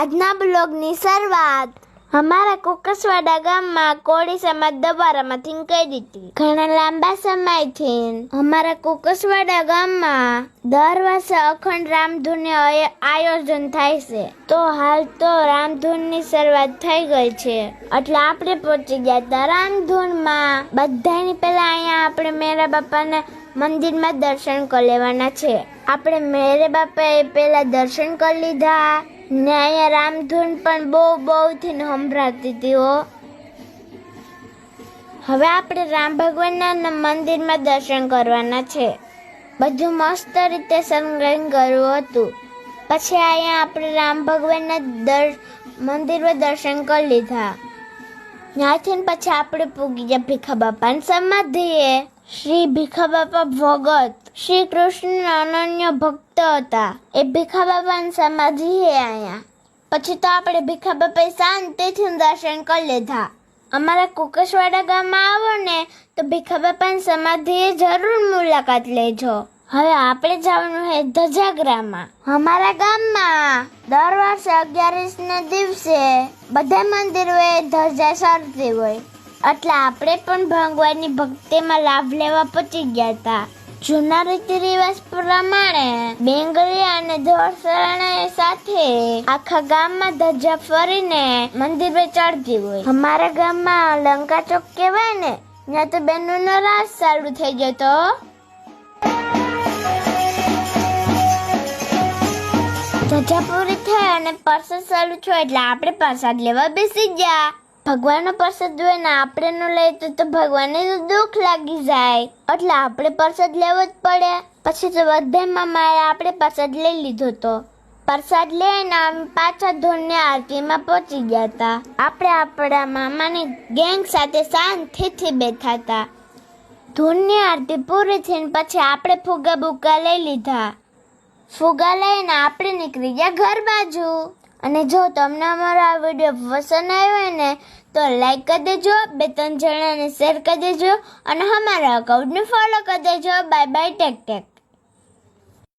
આજના બ્લોગની શરૂઆત અમારા કુકસવાડા ગામમાં કોળી સમાજ દબારામાંથી કરી હતી ઘણા લાંબા સમયથી અમારા કુકસવાડા ગામમાં દર વર્ષે અખંડ રામધૂનનું આયોજન થાય છે. તો હાલ તો રામધૂનની શરૂઆત થઈ ગઈ છે. એટલે આપણે પહોંચી ગયા હતા રામધૂનમાં બધાની પહેલા અહીંયા આપણે મેરા બાપાને મંદિરમાં દર્શન કરી લેવાના છે. આપણે મેરે બાપાએ પહેલા દર્શન કરી લીધા. ને અહીંયા રામધૂન પણ બહુ બહુથી સંભળાતી હો. હવે આપણે રામ ભગવાનના મંદિરમાં દર્શન કરવાના છે. બધું મસ્ત રીતે સંગ્રહ કર્યું હતું. પછી અહીંયા આપણે રામ ભગવાનના દર, મંદિરમાં દર્શન કરી લીધા. ત્યાંથી પછી આપણે પૂગી ગયા ભીખા બાપાની સમાધિએ. શ્રી ભીખા બાપા ભગત, શ્રી કૃષ્ણ અનન્ય ભક્ત હતા. એ ભીખા બાપાની સમાધિ અહીંયા પછી તો આપણે ભીખા બાપાએ શાંતિથી દર્શન કરી લીધા. અમારા કુકસવાડા ગામમાં આવો ને તો ભીખા બાપાની સમાધિએ જરૂર મુલાકાત લેજો. હવે આપણે જવાનું છે ધજાગરામાં. અમારા ગામમાં દર વર્ષે અગિયારીસ ના દિવસે બધા મંદિરોએ ધજા સરતી હોય. એટલે આપણે પણ ભગવાનની ભક્તિમાં લાભ લેવા પહોંચી ગયા હતા. જૂના રીતિ રિવાજ પ્રમાણે બેંગલી અને ધોળસરણા સાથે આખા ગામમાં ધજા ફરીને મંદિરે ચડતી હોય. અમારા ગામમાં લંકા ચોક કહેવાય ને, ત્યાં તો બેનનો રાસ ચાલુ થઈ જતો ધજા પૂરી થઈ અને પરસાદ ચાલુ થયો એટલે આપણે પ્રસાદ લેવા બેસી ગયા. ભગવાનનો પ્રસાદ જોઈએ ને આપણે ન લઈએ તો તો ભગવાનને તો દુઃખ લાગી જાય. એટલે આપણે પ્રસાદ લેવો જ પડે. પછી તો બધામાં મારે આપણે પ્રસાદ લઈ લીધો તો. પ્રસાદ લઈને અમે પાછા ધોરની આરતીમાં પહોંચી ગયા હતા. આપણે આપણા મામાની ગેંગ સાથે શાંતિથી બેઠા હતા. ધૂનની આરતી પૂરી થઈને પછી આપણે ફુગા બુગા લઈ લીધા. ફુગા લઈને આપણે નીકળી ગયા ઘર બાજુ. અને જો તમને અમારો આ વીડિયો પસંદ આવ્યો હોય ને, તો લાઈક કરી દેજો, બે ત્રણ જણાને શેર કરી દેજો, અને અમારા અકાઉન્ટને ફોલો કરી દેજો. Bye bye take tech.